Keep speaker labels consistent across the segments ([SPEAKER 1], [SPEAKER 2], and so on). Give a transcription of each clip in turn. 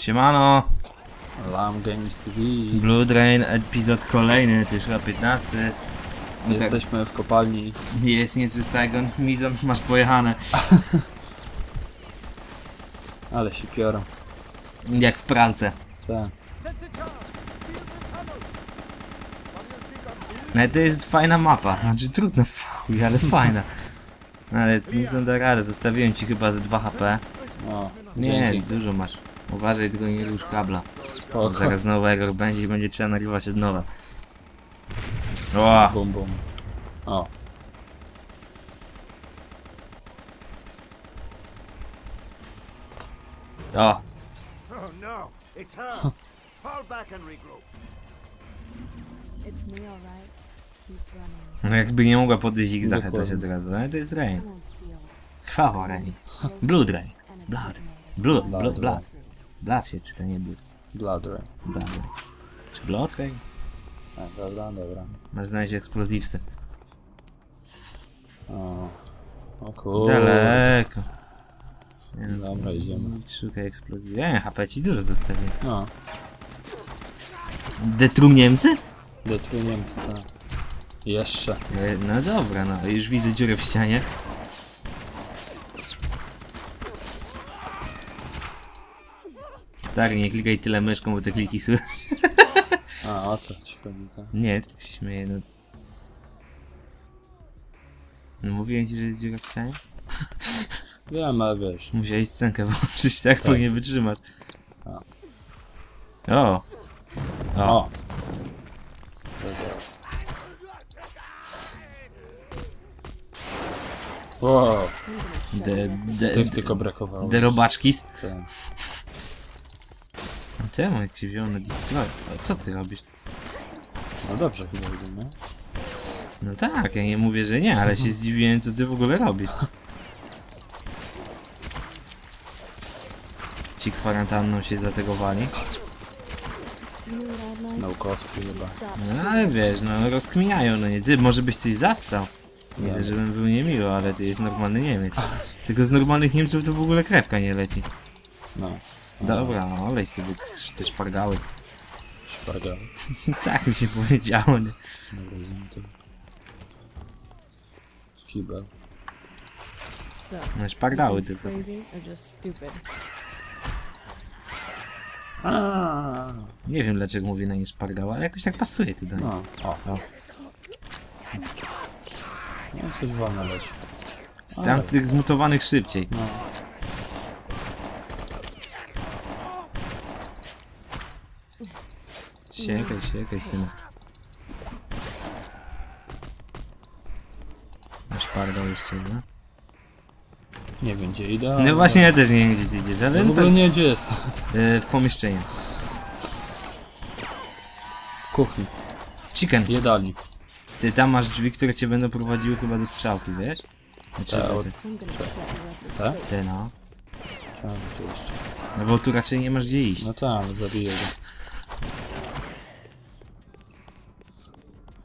[SPEAKER 1] Siemano,
[SPEAKER 2] Lam Games TV.
[SPEAKER 1] Blue Drain, epizod kolejny, to już chyba 15. No tak,
[SPEAKER 2] Jesteśmy w kopalni.
[SPEAKER 1] Jest niezły Saigon, Mizon, masz pojechane.
[SPEAKER 2] Ale się piorą.
[SPEAKER 1] Jak w pralce.
[SPEAKER 2] Tak.
[SPEAKER 1] No to jest fajna mapa, znaczy trudna w chuj, ale fajna. Ale Mizon da radę, zostawiłem ci chyba ze 2 HP.
[SPEAKER 2] O,
[SPEAKER 1] Nie,
[SPEAKER 2] dzięki.
[SPEAKER 1] dużo masz. Uważaj, tylko nie rusz kabla. Bo
[SPEAKER 2] Spoko.
[SPEAKER 1] zaraz znowu error będzie i będzie trzeba nagrywać od nowa. O,
[SPEAKER 2] Bum bum. O,
[SPEAKER 1] o,
[SPEAKER 3] Oh no, it's her. Fall back and regroup.
[SPEAKER 4] It's me, alright. Keep running.
[SPEAKER 1] no jakby nie mogła podejść ich
[SPEAKER 2] Dokładnie.
[SPEAKER 1] od razu, ale to jest Rain.
[SPEAKER 4] Tunnel.
[SPEAKER 1] Krwawa Rain. Blood Rain. Blood. Blood, blood, blood. Blood się czyta, nie. Blood
[SPEAKER 2] Rain.
[SPEAKER 1] Blood. Czy Rain?
[SPEAKER 2] A, dobra, dobra.
[SPEAKER 1] Masz znaleźć eksplozywsy.
[SPEAKER 2] O, o kurde.
[SPEAKER 1] Daleko. Nie no,
[SPEAKER 2] Dobra, idziemy.
[SPEAKER 1] Szukaj eksplozji. Nie, HP ci dużo zostawię.
[SPEAKER 2] No,
[SPEAKER 1] Detrum Niemcy?
[SPEAKER 2] detru Niemcy, tak. Jeszcze.
[SPEAKER 1] E, No dobra, no już widzę dziurę w ścianie. Stary, nie klikaj tyle myszką, bo te kliki słychać.
[SPEAKER 2] A, o co ci chodzi, tak?
[SPEAKER 1] Nie, tak się śmieję, no. No mówiłem ci, że jest dziura w ścianie?
[SPEAKER 2] Wiem, ale wiesz.
[SPEAKER 1] Musiałeś scenkę włączyć, tak, bo
[SPEAKER 2] Tak.
[SPEAKER 1] nie wytrzymasz. O! O!
[SPEAKER 2] Wow,
[SPEAKER 1] De, de,
[SPEAKER 2] tych tylko brakowało.
[SPEAKER 1] de robaczkis.
[SPEAKER 2] Tak.
[SPEAKER 1] Temu jak się wziął na destroy. A co ty robisz?
[SPEAKER 2] No dobrze chyba nie?
[SPEAKER 1] No tak, ja nie mówię, że nie, ale się zdziwiłem, co ty w ogóle robisz. Ci kwarantanną się zategowali.
[SPEAKER 2] Naukowcy chyba.
[SPEAKER 1] No ale wiesz, no rozkminiają, no nie ty, może byś coś zastał. Nie
[SPEAKER 2] Nie.
[SPEAKER 1] wiem, żebym był niemiły, ale ty jest normalny Niemiec. Tylko z normalnych Niemców to w ogóle krewka nie leci.
[SPEAKER 2] No,
[SPEAKER 1] Dobra, no leć sobie te- te szpargały.
[SPEAKER 2] szpargały.
[SPEAKER 1] tak mi się powiedziało, nie?
[SPEAKER 2] Dobra, idziemy tu. Kibel.
[SPEAKER 4] So,
[SPEAKER 1] No szpargały tylko.
[SPEAKER 4] crazy or just stupid?
[SPEAKER 2] Aaaa.
[SPEAKER 1] Nie wiem dlaczego mówię na nie szpargały, ale jakoś tak pasuje tu do nich.
[SPEAKER 2] No, o.
[SPEAKER 1] O.
[SPEAKER 2] No, coś wolno leci.
[SPEAKER 1] Z tamtych zmutowanych szybciej.
[SPEAKER 2] No.
[SPEAKER 1] Siekaj, siekaj, synu. Masz pargał jeszcze jedna?
[SPEAKER 2] Nie wiem gdzie idę.
[SPEAKER 1] No właśnie ja też nie wiem gdzie ty idziesz, ale
[SPEAKER 2] Ja w
[SPEAKER 1] no
[SPEAKER 2] ogóle
[SPEAKER 1] to,
[SPEAKER 2] nie wiem gdzie jest.
[SPEAKER 1] e, w pomieszczeniu.
[SPEAKER 2] W kuchni.
[SPEAKER 1] Chicken,
[SPEAKER 2] Jedali.
[SPEAKER 1] ty tam masz drzwi, które cię będą prowadziły chyba do strzałki, wiesz? Znaczy,
[SPEAKER 2] Tak,
[SPEAKER 4] you up.
[SPEAKER 2] Tak?
[SPEAKER 1] ty no.
[SPEAKER 2] Czemu tu jeszcze?
[SPEAKER 1] No bo tu raczej nie masz gdzie iść.
[SPEAKER 2] No tak, zabiję go.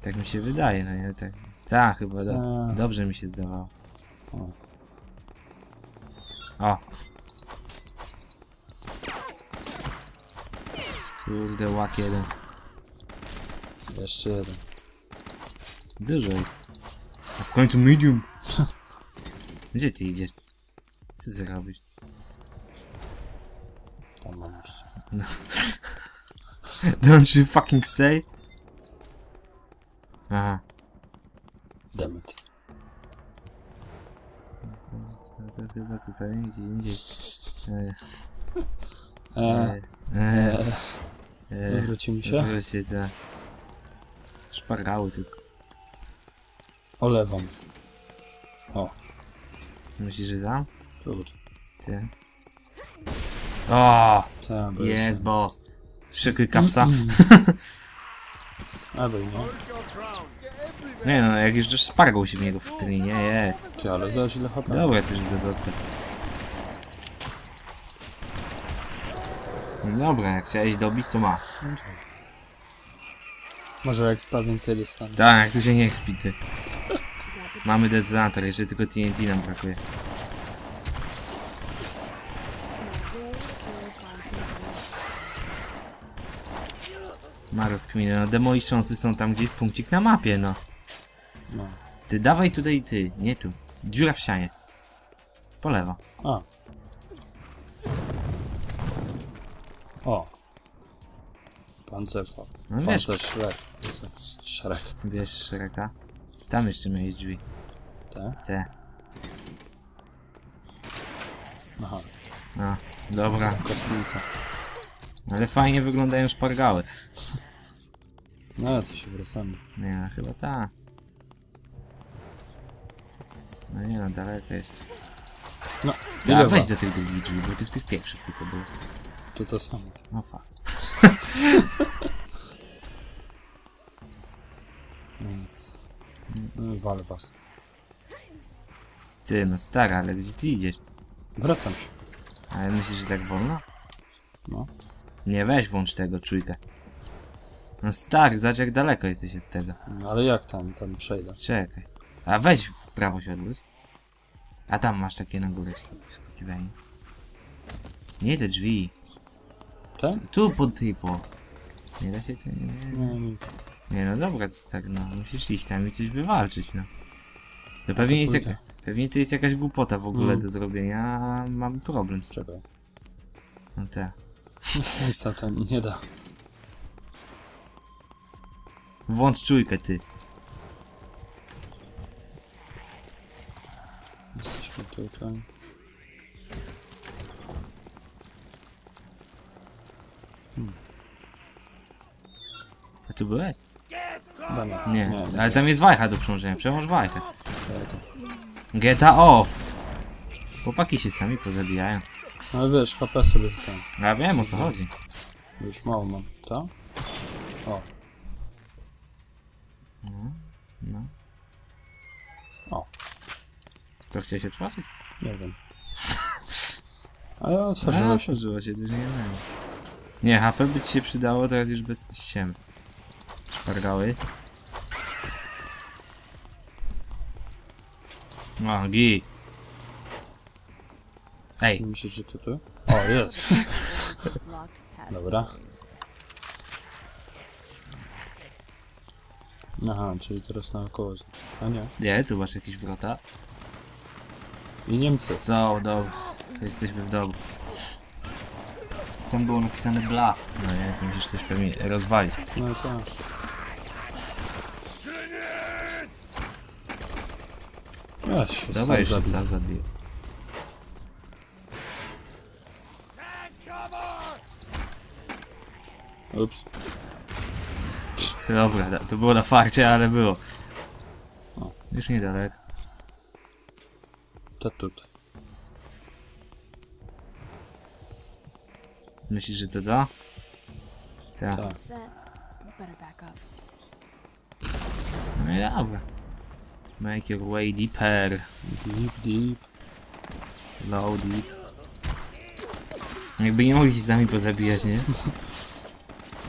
[SPEAKER 1] Tak mi się wydaje, no nie? Tak, tak chyba, do,
[SPEAKER 2] Tak.
[SPEAKER 1] dobrze mi się zdawało.
[SPEAKER 2] O.
[SPEAKER 1] O! Kurde, łak jeden.
[SPEAKER 2] Jeszcze jeden.
[SPEAKER 1] Dużo ich. A w końcu medium. Gdzie ty idziesz? Co ty robisz?
[SPEAKER 2] Tam mam jeszcze.
[SPEAKER 1] Don't you fucking say? Aha. No to chyba zupełnie gdzie indziej. E,
[SPEAKER 2] Eee,
[SPEAKER 1] e, e,
[SPEAKER 2] wrócimy się?
[SPEAKER 1] Wróćcie za... Szpargały tylko.
[SPEAKER 2] Olewam. O,
[SPEAKER 1] Myślisz, że tam?
[SPEAKER 2] kurde.
[SPEAKER 1] Ty. O! Jest boss. Szykuj kapsa.
[SPEAKER 2] Albo i nie.
[SPEAKER 1] Nie no, jak już szpargał się w niego w trynie, jest.
[SPEAKER 2] Ty, ale zaś ile HP.
[SPEAKER 1] Dobra, też go zostaw. No Dobra, jak chciałeś dobić, to ma.
[SPEAKER 2] Może expa więcej dostanę.
[SPEAKER 1] Tak, jak tu się nie expi, ty. Mamy detonator, jeszcze tylko TNT nam brakuje.
[SPEAKER 4] Smart way to find some
[SPEAKER 1] Ma rozkminę, no demolitionsy są tam, gdzie jest punkcik na mapie, no.
[SPEAKER 2] No.
[SPEAKER 1] Ty dawaj tutaj, ty, nie tu. Dziura w ścianie. Po lewo.
[SPEAKER 2] A. O. Pancerfa.
[SPEAKER 1] No wiesz,
[SPEAKER 2] Pancer szrek. Szrek.
[SPEAKER 1] wiesz, Shreka. Tam jeszcze miałeś drzwi.
[SPEAKER 2] Te?
[SPEAKER 1] Te.
[SPEAKER 2] Aha.
[SPEAKER 1] No, dobra.
[SPEAKER 2] Kostnica.
[SPEAKER 1] Ale fajnie wyglądają szpargały.
[SPEAKER 2] No, to się wracamy.
[SPEAKER 1] Nie, no, chyba tak. No nie no, daleko jeszcze.
[SPEAKER 2] No,
[SPEAKER 1] Ja,
[SPEAKER 2] ile wa-
[SPEAKER 1] do tych drugich drzwi, bo ty w tych pierwszych tylko był.
[SPEAKER 2] To to samo.
[SPEAKER 1] No fuck.
[SPEAKER 2] No nic. No, wal was.
[SPEAKER 1] Ty, no stara, ale gdzie ty idziesz?
[SPEAKER 2] Wracam się.
[SPEAKER 1] Ale myślisz, że tak wolno?
[SPEAKER 2] No.
[SPEAKER 1] Nie, weź włącz tego, czujkę. No stary, zobacz jak daleko jesteś od tego.
[SPEAKER 2] No, Ale jak tam, tam przejdę?
[SPEAKER 1] Czekaj. A weź w prawo się odwróć. A tam masz takie na górę wsk- wskakiwanie. Nie te drzwi.
[SPEAKER 2] Te?
[SPEAKER 1] Tu pod typo. Nie da się to nie.
[SPEAKER 2] No, nie.
[SPEAKER 1] Nie no dobra, to jest tak no. Musisz iść tam i coś wywalczyć no. To pewnie jest,
[SPEAKER 2] pójdę.
[SPEAKER 1] jaka, pewnie to jest jakaś głupota w ogóle
[SPEAKER 2] Mm.
[SPEAKER 1] do zrobienia, a mam problem z tym.
[SPEAKER 2] Czekaj.
[SPEAKER 1] No tak.
[SPEAKER 2] To nie da.
[SPEAKER 1] Włącz czujkę ty.
[SPEAKER 2] Jesteśmy tutaj.
[SPEAKER 1] A tu byłeś?
[SPEAKER 2] Nie.
[SPEAKER 1] Nie. Ale tam jest wajcha do przełączenia. Przełącz wajchę. Geta off. Chłopaki się sami pozabijają.
[SPEAKER 2] No wiesz, HP sobie ten.
[SPEAKER 1] Ja wiem o co chodzi.
[SPEAKER 2] Już mało mam. To? O.
[SPEAKER 1] No. no.
[SPEAKER 2] O.
[SPEAKER 1] To chciałeś otworzyć?
[SPEAKER 2] Nie wiem. Ale otworzyło się.
[SPEAKER 1] otworzyło się, dużo nie wiem. Nie, HP by ci się przydało teraz już bez siem. Szpargały. O, gi. Ej,
[SPEAKER 2] Myślisz, że to tu? O, jest. Dobra. Aha, czyli teraz naokoło. A nie.
[SPEAKER 1] nie, tu masz jakieś wrota.
[SPEAKER 2] I Niemcy.
[SPEAKER 1] Co, dobra. To jesteśmy w domu. Tam było napisane blast. No nie, to musisz coś pewnie rozwalić.
[SPEAKER 2] No i tak. Ja się
[SPEAKER 1] Dobra,
[SPEAKER 2] sam
[SPEAKER 1] już się
[SPEAKER 2] zabiję.
[SPEAKER 1] sam zabiję.
[SPEAKER 2] Ups.
[SPEAKER 1] Dobra, da- to było na farcie, ale było.
[SPEAKER 2] O.
[SPEAKER 1] Już niedaleko.
[SPEAKER 2] To tutaj.
[SPEAKER 1] Myślisz, że to to? Tak.
[SPEAKER 2] Tak.
[SPEAKER 4] set. Better back up.
[SPEAKER 1] No i dobra. Make your way deeper.
[SPEAKER 2] Deep, deep.
[SPEAKER 1] Slow deep. Jakby nie mogli się sami pozabijać, nie?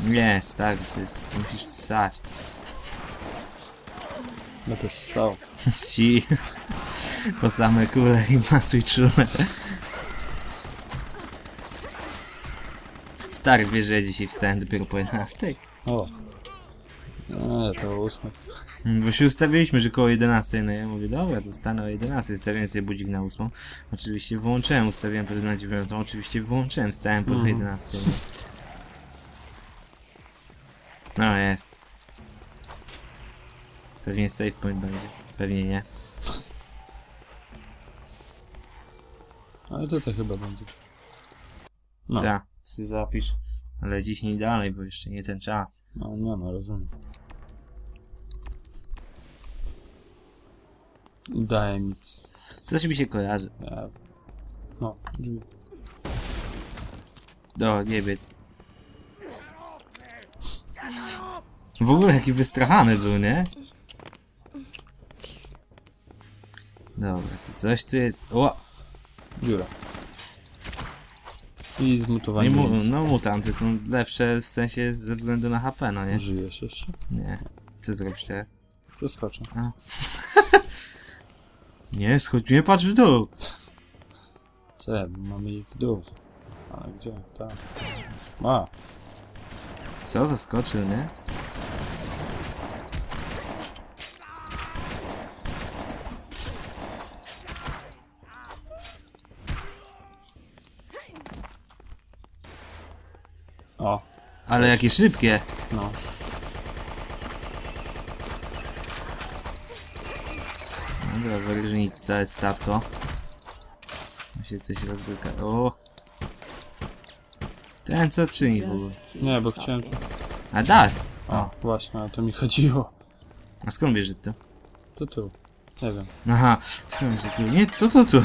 [SPEAKER 1] Nie, stary, to jest... Musisz ssać.
[SPEAKER 2] Będę ssał.
[SPEAKER 1] Si. Po same kule i masuj czule. Stary, wiesz, że ja dzisiaj wstałem dopiero po 11?
[SPEAKER 2] O. Nie, to ósme.
[SPEAKER 1] Bo się ustawiliśmy, że koło 11, no ja mówię, dobra, to wstanę o 11, ustawiłem sobie budzik na 8. Oczywiście wyłączyłem, ustawiłem potem na 9, oczywiście wyłączyłem, stałem po
[SPEAKER 2] Mhm.
[SPEAKER 1] 11. No. No jest. Pewnie save point będzie, pewnie nie.
[SPEAKER 2] Ale to to chyba będzie. No.
[SPEAKER 1] Tak, sobie zapisz. Ale dziś nie dalej, bo jeszcze nie ten czas.
[SPEAKER 2] No nie no, rozumiem. Daje mi...
[SPEAKER 1] Coś mi się kojarzy.
[SPEAKER 2] Ja... No, drzwi.
[SPEAKER 1] Do, niebiec. W ogóle jaki wystrachany był, nie? Dobra, to coś tu jest. O!
[SPEAKER 2] Dziura. I zmutowanie.
[SPEAKER 1] Nie mu, no mutanty są lepsze w sensie ze względu na HP, no nie?
[SPEAKER 2] Żyjesz jeszcze?
[SPEAKER 1] Nie. Co zrobisz teraz?
[SPEAKER 2] Przeskoczę.
[SPEAKER 1] Nie, schodź, nie patrz w dół!
[SPEAKER 2] Co mamy ich w dół. Ale gdzie? Tak. A.
[SPEAKER 1] Co, zaskoczył, nie?
[SPEAKER 2] O,
[SPEAKER 1] Ale jakie szybkie!
[SPEAKER 2] no.
[SPEAKER 1] Dobra, wyrżnij całe statko. Ma się coś rozbyka. O! Ten co czyni w ogóle?
[SPEAKER 2] Nie, bo chciałem...
[SPEAKER 1] A dasz!
[SPEAKER 2] O, właśnie, o to mi chodziło.
[SPEAKER 1] A skąd wiesz, że to?
[SPEAKER 2] To tu. Nie wiem.
[SPEAKER 1] Aha, skąd że tu? Nie, to to tu.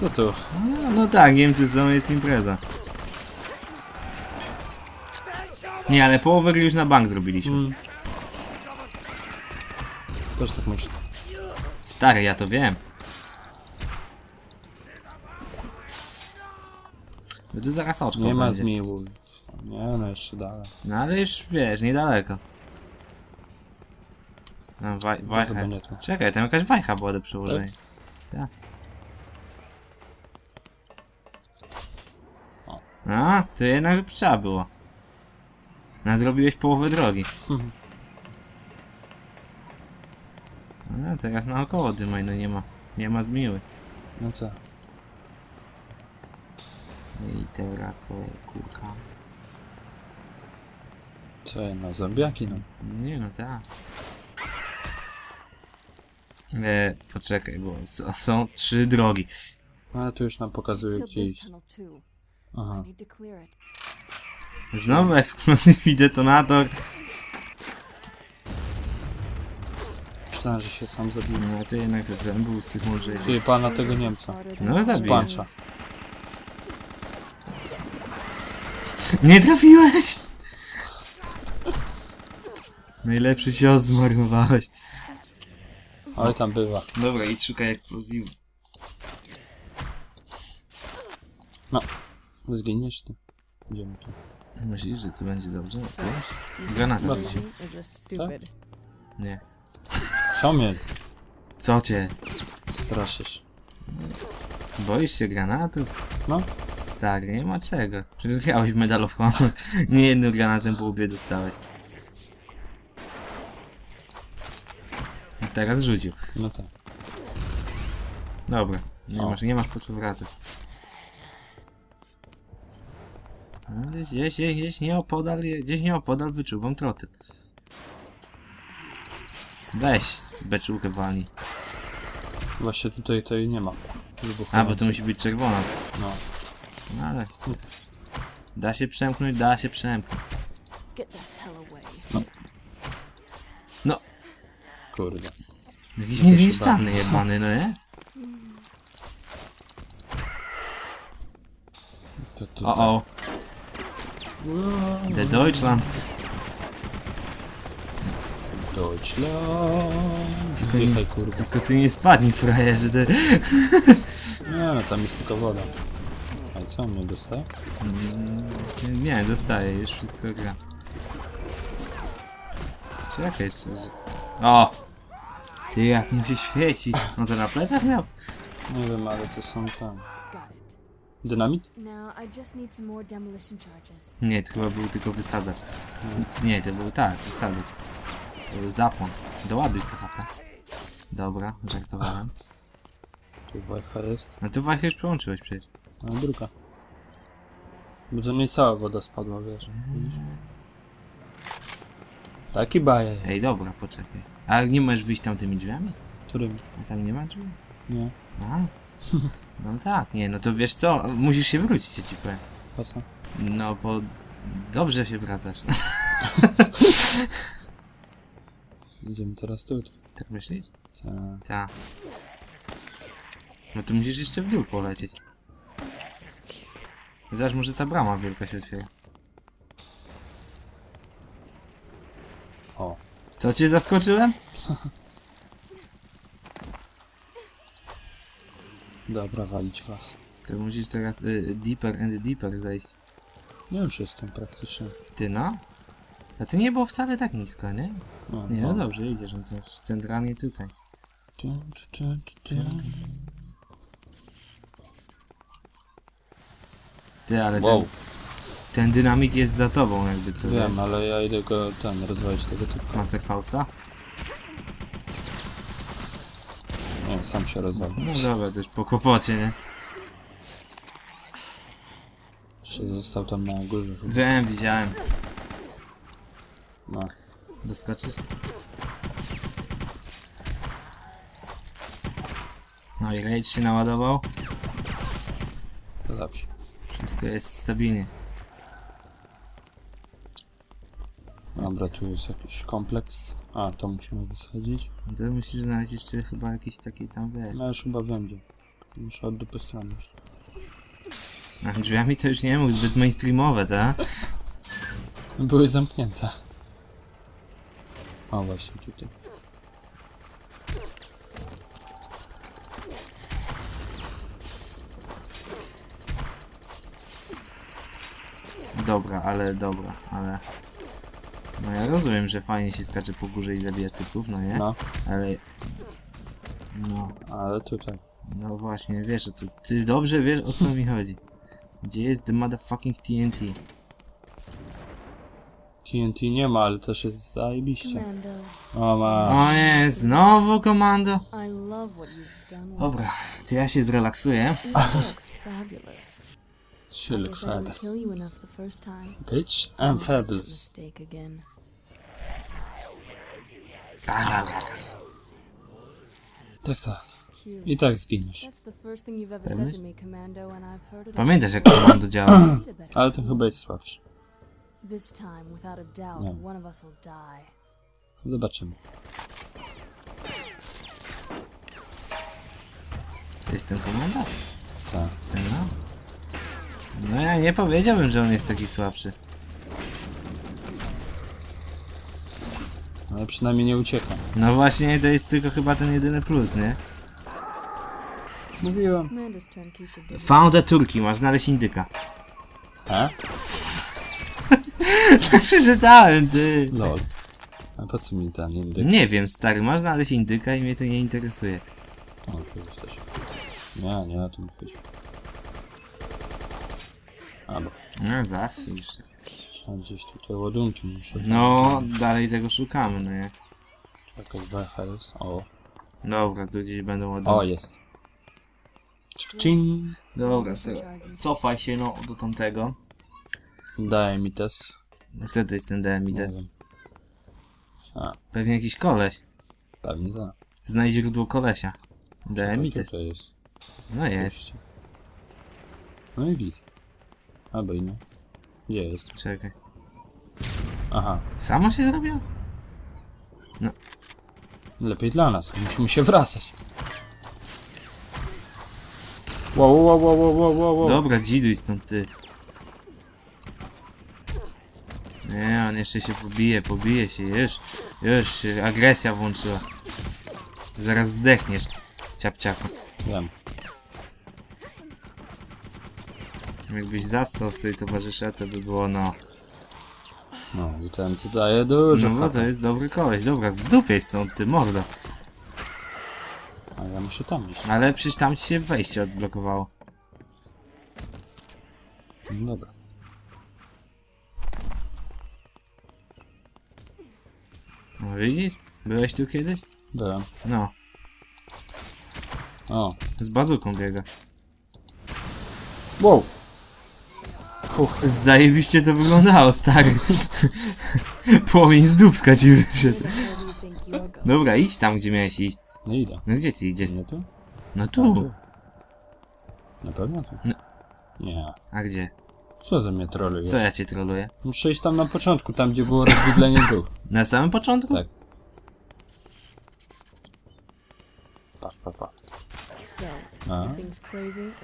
[SPEAKER 2] To tu.
[SPEAKER 1] No, no tak, Niemcy są, jest impreza. Nie, ale połowę gry już na bank zrobiliśmy.
[SPEAKER 2] Mm. Też tak myślę.
[SPEAKER 1] Stary, ja to wiem. No to zaraz oczko
[SPEAKER 2] Nie ma
[SPEAKER 1] będzie.
[SPEAKER 2] zmiłu. Nie, no jeszcze dalej.
[SPEAKER 1] No ale już wiesz, niedaleko. No, waj, wajcha.
[SPEAKER 2] chyba nie tu.
[SPEAKER 1] Czekaj, tam jakaś wajcha była do przełożenia. Tak.
[SPEAKER 2] O.
[SPEAKER 1] A, to jednak trzeba było. Nadrobiłeś połowę drogi.
[SPEAKER 2] Mhm.
[SPEAKER 1] A, teraz naokoło dymaj, no nie ma. Nie ma zmiły.
[SPEAKER 2] No co?
[SPEAKER 1] I teraz co, kurka?
[SPEAKER 2] Co, no zombiaki no.
[SPEAKER 1] Nie no, tak. E, poczekaj, bo s- są trzy drogi.
[SPEAKER 2] No, Ale tu już nam pokazuje
[SPEAKER 4] Seal
[SPEAKER 2] gdzie
[SPEAKER 4] this
[SPEAKER 2] iść.
[SPEAKER 4] tunnel too.
[SPEAKER 2] Aha.
[SPEAKER 4] I need to clear it.
[SPEAKER 1] Znowu eksplozyw i detonator.
[SPEAKER 2] Myślałem, że się sam zabił.
[SPEAKER 1] No to jednak ten był z tych mądrzejszych.
[SPEAKER 2] Ty, pana tego Niemca.
[SPEAKER 1] No, zabiję.
[SPEAKER 2] Spancza.
[SPEAKER 1] Nie trafiłeś! Najlepszy się zmarnowałeś.
[SPEAKER 2] Oj, tam bywa.
[SPEAKER 1] Dobra, idź szukaj eksplozywu.
[SPEAKER 2] Zginiesz ty. Idziemy tu.
[SPEAKER 1] Myślisz, że to będzie dobrze? Wiesz? Granat
[SPEAKER 2] Dobra.
[SPEAKER 1] rzucił.
[SPEAKER 4] Is just stupid.
[SPEAKER 1] Nie.
[SPEAKER 2] Co mnie
[SPEAKER 1] Co cię?
[SPEAKER 2] straszysz?
[SPEAKER 1] Boisz się granatów?
[SPEAKER 2] No.
[SPEAKER 1] Stary, nie ma czego. Przecież miałeś medal of honor. Nie jednym granatem po łbie dostałeś. I teraz rzucił.
[SPEAKER 2] No tak.
[SPEAKER 1] Dobra. Nie
[SPEAKER 2] O.
[SPEAKER 1] masz, nie masz po co wracać. No, Gdzieś, gdzieś, gdzieś nieopodal, gdzieś nieopodal wyczuwam troty. Weź z beczułkę walnij.
[SPEAKER 2] Właśnie tutaj tej nie ma.
[SPEAKER 1] A, bo to musi być czerwona.
[SPEAKER 2] No.
[SPEAKER 1] No ale... Da się przemknąć, da się przemknąć.
[SPEAKER 4] Hell away.
[SPEAKER 2] Kurde.
[SPEAKER 1] Jakiś
[SPEAKER 2] się
[SPEAKER 1] niezniszczalny jebany, no nie?
[SPEAKER 2] To, to,
[SPEAKER 1] O o. The Deutschland.
[SPEAKER 2] Deutschland. Zdychaj kurwa.
[SPEAKER 1] Tylko ty nie spadnij frajerze, ty.
[SPEAKER 2] Nie no, tam jest tylko woda. A co, mnie dostał?
[SPEAKER 1] Mm, Nie, dostaję, już wszystko gra. Czekaj jeszcze. że- O! Ty jak mu się świeci. On to na plecach miał?
[SPEAKER 2] Nie wiem, ale to są tam.
[SPEAKER 4] Charges.
[SPEAKER 1] Nie, to chyba był tylko wysadzacz. Nie, to był tak, wysadzacz. To był zapłon. Doładuj sobie HP. Dobra, żartowałem.
[SPEAKER 2] Tu wajcha jest.
[SPEAKER 1] No to wajchę już przełączyłeś przecież.
[SPEAKER 2] No druga. Bo to nie cała woda spadła, wiesz. Widzisz? Taki bajer.
[SPEAKER 1] Ej, dobra, poczekaj. A nie możesz wyjść tam tymi drzwiami?
[SPEAKER 2] Którym?
[SPEAKER 1] A tam nie ma drzwi?
[SPEAKER 2] Nie.
[SPEAKER 1] A. No tak, nie, no to wiesz co, musisz się wrócić, ja ci powiem.
[SPEAKER 2] Po co?
[SPEAKER 1] No, bo dobrze się wracasz.
[SPEAKER 2] Idziemy teraz tu.
[SPEAKER 1] Tak myślisz?
[SPEAKER 2] Tak.
[SPEAKER 1] Tak. No to musisz jeszcze w dół polecieć. Zobacz, może ta brama wielka się otwiera.
[SPEAKER 2] O.
[SPEAKER 1] Co cię zaskoczyłem?
[SPEAKER 2] Dobra, walić was.
[SPEAKER 1] To musisz teraz y, deeper and deeper zejść.
[SPEAKER 2] Ja już jestem praktycznie.
[SPEAKER 1] Ty no? A to nie było wcale tak nisko, nie?
[SPEAKER 2] No,
[SPEAKER 1] Nie, no dobrze, idziesz, no to centralnie tutaj.
[SPEAKER 2] Tu, tu, tu, tu, tu.
[SPEAKER 1] Ty, ale
[SPEAKER 2] Wow.
[SPEAKER 1] ten, Ten dynamit jest za tobą jakby co
[SPEAKER 2] Wiem, ale ja idę go ten rozwalić tego typu.
[SPEAKER 1] Macek Fausta?
[SPEAKER 2] Sam się rozwalił.
[SPEAKER 1] No dobra, to już po kłopocie, nie?
[SPEAKER 2] Jeszcze został tam na górze. chyba.
[SPEAKER 1] Wiem, widziałem.
[SPEAKER 2] No.
[SPEAKER 1] Doskoczyć? No i rage się naładował.
[SPEAKER 2] To dobrze.
[SPEAKER 1] Wszystko jest stabilnie.
[SPEAKER 2] Dobra, tu jest jakiś kompleks. A, to musimy wysadzić.
[SPEAKER 1] To musisz znaleźć jeszcze chyba jakiś taki tam wiesz.
[SPEAKER 2] No już chyba gdzie. Muszę od dupy strony iść.
[SPEAKER 1] A drzwiami to już nie mógł, zbyt mainstreamowe, tak?
[SPEAKER 2] Były zamknięte. O, właśnie tutaj.
[SPEAKER 1] Dobra, ale dobra, ale... No ja rozumiem, że fajnie się skacze po górze i zabija typów, no nie?
[SPEAKER 2] No,
[SPEAKER 1] Ale... No,
[SPEAKER 2] ale tutaj.
[SPEAKER 1] no właśnie, wiesz o co... Ty dobrze wiesz o co mi chodzi. Gdzie jest the motherfucking TNT?
[SPEAKER 2] TNT nie ma, ale też jest zajebiście.
[SPEAKER 4] Commando,
[SPEAKER 2] O, masz.
[SPEAKER 1] O nie, znowu komando?
[SPEAKER 4] I love what you've done. with
[SPEAKER 1] Dobra, to ja się zrelaksuję.
[SPEAKER 4] You look fabulous.
[SPEAKER 2] She looks fabulous.
[SPEAKER 4] kill you enough the first time.
[SPEAKER 2] Bitch, I'm fabulous.
[SPEAKER 4] Mistake again.
[SPEAKER 1] Tak,
[SPEAKER 2] Tak. I tak zginiesz.
[SPEAKER 4] That's the first thing you've ever
[SPEAKER 1] Pewny?
[SPEAKER 4] said to me, Commando, and I've heard it. all.
[SPEAKER 1] Pamiętasz jak komando działa?
[SPEAKER 2] Ale to chyba jest słabszy.
[SPEAKER 4] This time, without a doubt,
[SPEAKER 2] No.
[SPEAKER 4] one of us will die.
[SPEAKER 2] Zobaczymy.
[SPEAKER 1] To jest ten komando?
[SPEAKER 2] Tak.
[SPEAKER 1] Ten no. No ja nie powiedziałbym, że on jest taki słabszy.
[SPEAKER 2] Ale przynajmniej nie ucieka.
[SPEAKER 1] No właśnie, to jest tylko chyba ten jedyny plus, nie?
[SPEAKER 2] Mówiłem.
[SPEAKER 4] Turn, it.
[SPEAKER 1] Found a turki, masz znaleźć indyka.
[SPEAKER 2] A?
[SPEAKER 1] Przeczytałem, ty.
[SPEAKER 2] Lol. A po co mi ten indyk?
[SPEAKER 1] Nie wiem, stary, masz znaleźć indyka i mnie to nie interesuje.
[SPEAKER 2] O, tu jesteś. Nie, nie, to mi chodzi. Albo
[SPEAKER 1] No zawsze już.
[SPEAKER 2] trzeba gdzieś tutaj ładunki muszę.
[SPEAKER 1] No, dalej tego szukamy, no nie?
[SPEAKER 2] Jakaś wecha jest. O.
[SPEAKER 1] Dobra, tu gdzieś będą
[SPEAKER 2] O,
[SPEAKER 1] ładunki.
[SPEAKER 2] jest. Czing.
[SPEAKER 1] Dobra, to cofaj się no do tamtego.
[SPEAKER 2] Daj mi też.
[SPEAKER 1] Kto to jest ten DM i
[SPEAKER 2] Nie
[SPEAKER 1] test?
[SPEAKER 2] wiem.
[SPEAKER 1] Pewnie jakiś koleś.
[SPEAKER 2] pewnie tak.
[SPEAKER 1] Znajdź źródło kolesia. DM
[SPEAKER 2] Czekaj,
[SPEAKER 1] i test.
[SPEAKER 2] tutaj jest.
[SPEAKER 1] No jest.
[SPEAKER 2] Oczywiście. No i git. Albo i nie. Gdzie jest?
[SPEAKER 1] Czekaj.
[SPEAKER 2] Aha.
[SPEAKER 1] Samo się zrobiło?
[SPEAKER 2] Lepiej dla nas. Musimy się wracać. Wow, wow, wow, wow, wow, wow, wow.
[SPEAKER 1] Dobra, dziduj stąd ty. Nie, on jeszcze się pobije, pobije się, już, już agresja włączyła. Zaraz zdechniesz, ciapciaku.
[SPEAKER 2] Wiem.
[SPEAKER 1] Jakbyś zastał sobie towarzysza, to by było no.
[SPEAKER 2] No i ten tu daje dużo
[SPEAKER 1] No bo to jest dobry koleś, dobra, zdupiej stąd ty mordo.
[SPEAKER 2] A ja muszę tam iść.
[SPEAKER 1] Ale przecież tam ci się wejście odblokowało.
[SPEAKER 2] No dobra.
[SPEAKER 1] No widzisz? Byłeś tu kiedyś?
[SPEAKER 2] Byłem.
[SPEAKER 1] No,
[SPEAKER 2] O.
[SPEAKER 1] z bazuką biega.
[SPEAKER 2] Wow.
[SPEAKER 1] Zajebiście to wyglądało, stary. Płomień z dubska ci wyszedł. Dobra, idź tam, gdzie miałeś iść.
[SPEAKER 2] No idę.
[SPEAKER 1] No gdzie ty idziesz?
[SPEAKER 2] Nie tu?
[SPEAKER 1] No tu.
[SPEAKER 2] Na pewno tu?
[SPEAKER 1] Nie.
[SPEAKER 2] Nie.
[SPEAKER 1] A gdzie?
[SPEAKER 2] Co za mnie trolujesz?
[SPEAKER 1] Co ja cię troluję?
[SPEAKER 2] Muszę iść tam na początku, tam gdzie było rozwidlenie dróg.
[SPEAKER 1] Na samym początku?
[SPEAKER 2] Tak. Patrz, patrz, patrz. A?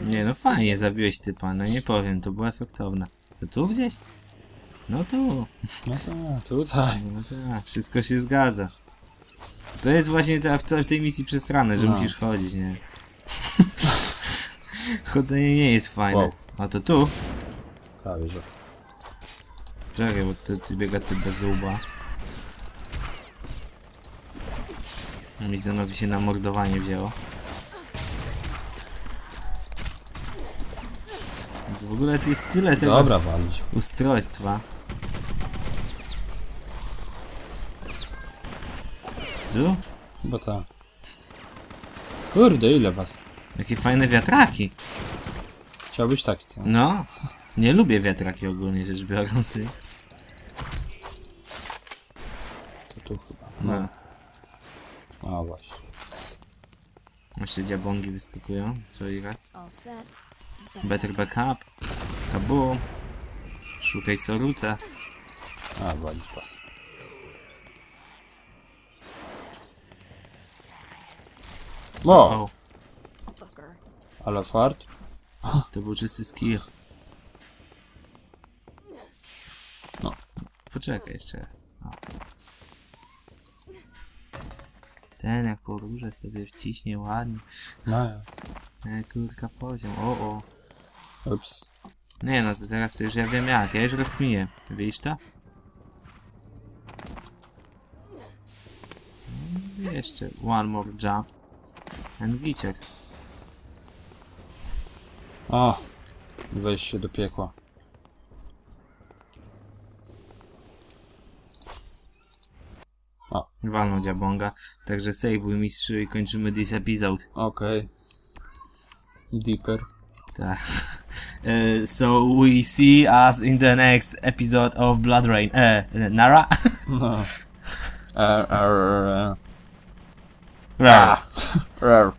[SPEAKER 1] Nie no fajnie, zabiłeś typa, no nie powiem, to było efektowne. Co tu gdzieś? No tu.
[SPEAKER 2] No to tutaj.
[SPEAKER 1] No tak, wszystko się zgadza. To jest właśnie ta, w, w tej misji przesrane, że
[SPEAKER 2] No.
[SPEAKER 1] musisz chodzić, nie? Chodzenie nie jest fajne.
[SPEAKER 2] Wow.
[SPEAKER 1] A to tu?
[SPEAKER 2] Prawie, że.
[SPEAKER 1] Czekaj, bo tu, tu biega typ bez łba. Mizonowi się na mordowanie wzięło. W ogóle to jest tyle tego
[SPEAKER 2] Dobra, walić.
[SPEAKER 1] ustrojstwa. Tu?
[SPEAKER 2] Bo tak. Kurde, ile was?
[SPEAKER 1] Jakie fajne wiatraki.
[SPEAKER 2] Chciałbyś taki, co?
[SPEAKER 1] No. Nie lubię wiatraki ogólnie rzecz biorąc.
[SPEAKER 2] To tu chyba.
[SPEAKER 1] No.
[SPEAKER 2] A właśnie.
[SPEAKER 1] Jeszcze diabongi wyskakują. Co i raz.
[SPEAKER 4] All set.
[SPEAKER 1] Better backup. Kaboom. Szukaj soruca.
[SPEAKER 2] A, walić was. O,
[SPEAKER 1] O,
[SPEAKER 4] Fucker.
[SPEAKER 2] ale fart.
[SPEAKER 1] to był czysty skill.
[SPEAKER 2] No.
[SPEAKER 1] Poczekaj jeszcze. O. Ten jak po róże sobie wciśnie ładnie.
[SPEAKER 2] No.
[SPEAKER 1] E, kurka poziom. O, o.
[SPEAKER 2] Ups.
[SPEAKER 1] Nie no, to teraz to już ja wiem jak. Ja już rozkminię. Widzisz to? Mm, Jeszcze one more jump. And giciek.
[SPEAKER 2] O, wejść się do piekła.
[SPEAKER 1] Walną diabonga. Także sejwuj mistrzu i kończymy this episode.
[SPEAKER 2] Okej. Deeper.
[SPEAKER 1] Tak. Uh, so we see us in the next episode of Blood Rain. Eh, Nara?
[SPEAKER 2] No. Er, er, er.
[SPEAKER 1] Rar.
[SPEAKER 2] Er.